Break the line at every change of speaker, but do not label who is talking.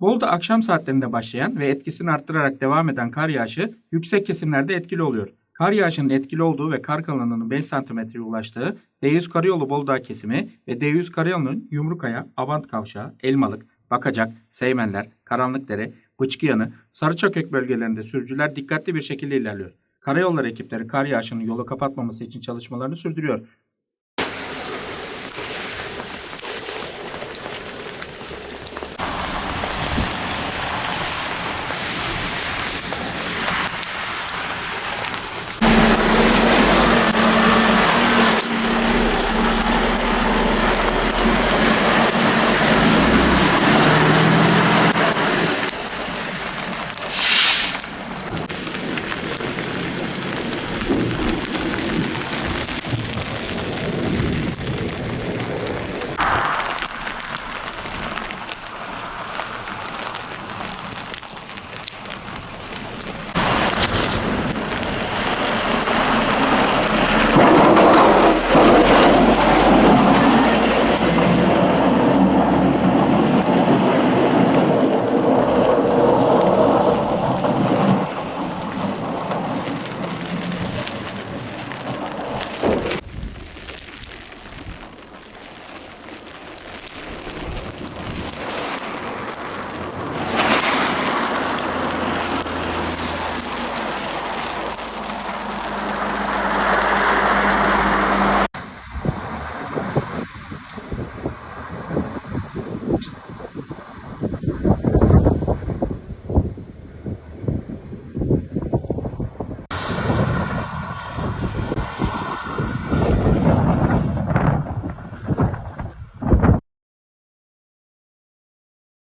Bolu'da akşam saatlerinde başlayan ve etkisini arttırarak devam eden kar yağışı yüksek kesimlerde etkili oluyor. Kar yağışının etkili olduğu ve kar kalınlığının 5 cm'ye ulaştığı D100 Karayolu Bolu kesimi ve D100 Karayolu'nun Yumrukaya, Avant Kavşağı, Elmalık, Bakacak, Seymenler, Karanlıkdere, Bıçkıyanı, Sarıçakök bölgelerinde sürücüler dikkatli bir şekilde ilerliyor. Karayolları ekipleri kar yağışının yolu kapatmaması için çalışmalarını sürdürüyor. Thank you.